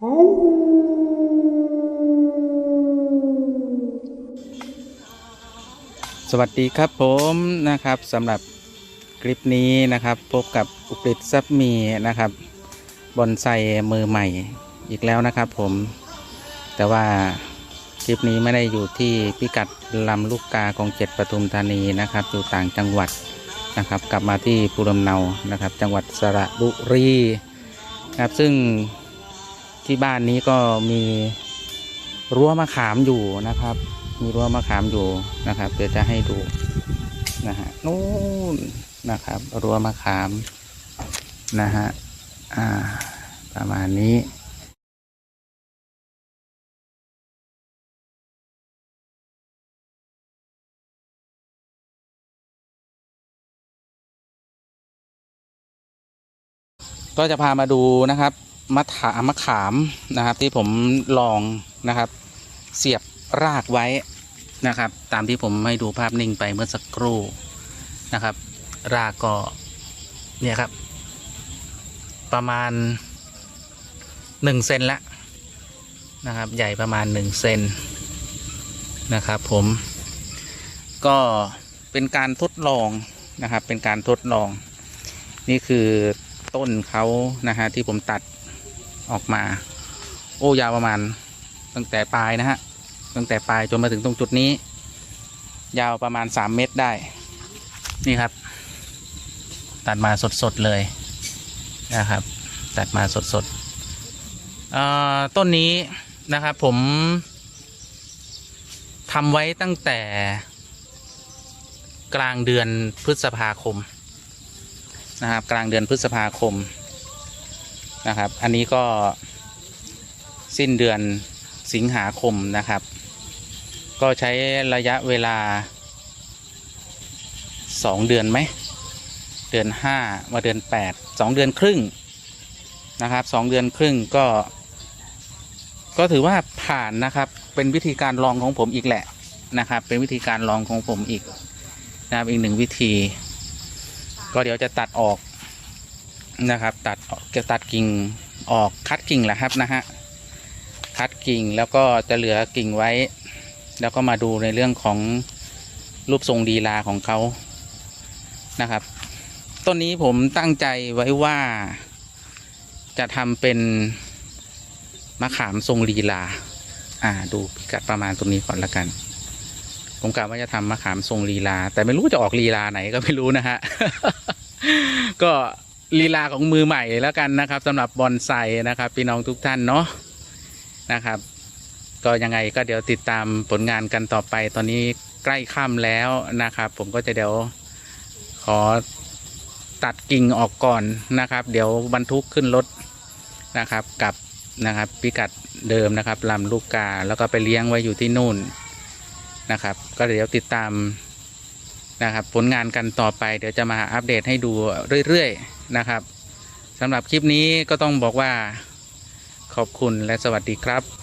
สวัสดีครับผมนะครับสำหรับคลิปนี้นะครับ พบกับอุกฤษทรัพย์มีนะครับบอนไซมือใหม่อีกแล้วนะครับผม แต่ว่าคลิปนี้ไม่ได้อยู่ที่พิกัดลำลูกกาของเจ็ดปทุมธานีนะครับ อยู่ต่างจังหวัดนะครับ กลับมาที่ภูลำเนานะครับ จังหวัดสระบุรีนะครับซึ่ง ที่บ้านนี้ก็มีรั้วมะขามอยู่นะครับ มีรั้วมะขามอยู่นะครับ เดี๋ยวจะให้ดูนะฮะนู่นนะครับรั้วมะขามนะฮะอ่า ประมาณนี้ก็จะพามาดูนะครับ มะขามมะขามนะครับ ที่ผมลองนะครับ เสียบรากไว้นะครับ ตามที่ผมให้ดูภาพนิ่งไปเมื่อสักครู่นะครับ รากก็เนี่ยครับ ประมาณหนึ่งเซนละนะครับ ใหญ่ประมาณหนึ่งเซนนะครับผมก็เป็นการทดลองนะครับ เป็นการทดลอง นี่คือต้นเขานะฮะที่ผมตัด ออกมา โอ้ยาวประมาณ ตั้งแต่ปลายนะฮะตั้งแต่ปลายจนมาถึงตรงจุดนี้ ยาวประมาณ 3 เมตรได้ นี่ครับ ตัดมาสดๆเลยนะครับ ตัดมาสดๆต้นนี้นะครับผมทำไว้ตั้งแต่กลางเดือนพฤษภาคมนะครับกลางเดือนพฤษภาคม นะครับ อันนี้ก็สิ้นเดือนสิงหาคมนะครับ ก็ใช้ระยะเวลาสองเดือนไหม เดือนห้ามาเดือนแปดสองเดือนครึ่งนะครับสองเดือนครึ่งก็ ก็ถือว่าผ่านนะครับ เป็นวิธีการลองของผมอีกแหละนะครับ เป็นวิธีการลองของผมอีกนะครับอีกหนึ่งวิธี ก็เดี๋ยวจะตัดออก นะครับ ตัดจะตัดกิ่งออกคัดกิ่งแหละครับนะฮะคัดกิ่งแล้วก็จะเหลือกิ่งไว้ แล้วก็มาดูในเรื่องของรูปทรงดีลาของเขานะครับต้นนี้ผมตั้งใจไว้ว่าจะทำเป็นมะขามทรงลีลา อ่า ดูพิกัดประมาณตรงนี้ก่อนละกัน ผมกะว่าจะทำมะขามทรงลีลา แต่ไม่รู้จะออกลีลาไหนก็ไม่รู้นะฮะ ก็ ลีลาของมือใหม่แล้วกันนะครับสำหรับบอนไซนะครับ พี่น้องทุกท่านเนาะนะครับ ก็ยังไงก็เดี๋ยวติดตามผลงานกันต่อไป ตอนนี้ใกล้ค่ำแล้วนะครับ ผมก็จะเดี๋ยวขอตัดกิ่งออกก่อนนะครับ เดี๋ยวบรรทุกขึ้นรถนะครับกับนะครับพิกัดเดิมนะครับลำลูกกาแล้วก็ไปเลี้ยงไว้อยู่ที่นู่นนะครับ ก็เดี๋ยวติดตาม นะครับ ผลงานกันต่อไปเดี๋ยวจะมาอัปเดตให้ดูเรื่อยๆนะครับสำหรับคลิปนี้ก็ต้องบอกว่าขอบคุณและสวัสดีครับ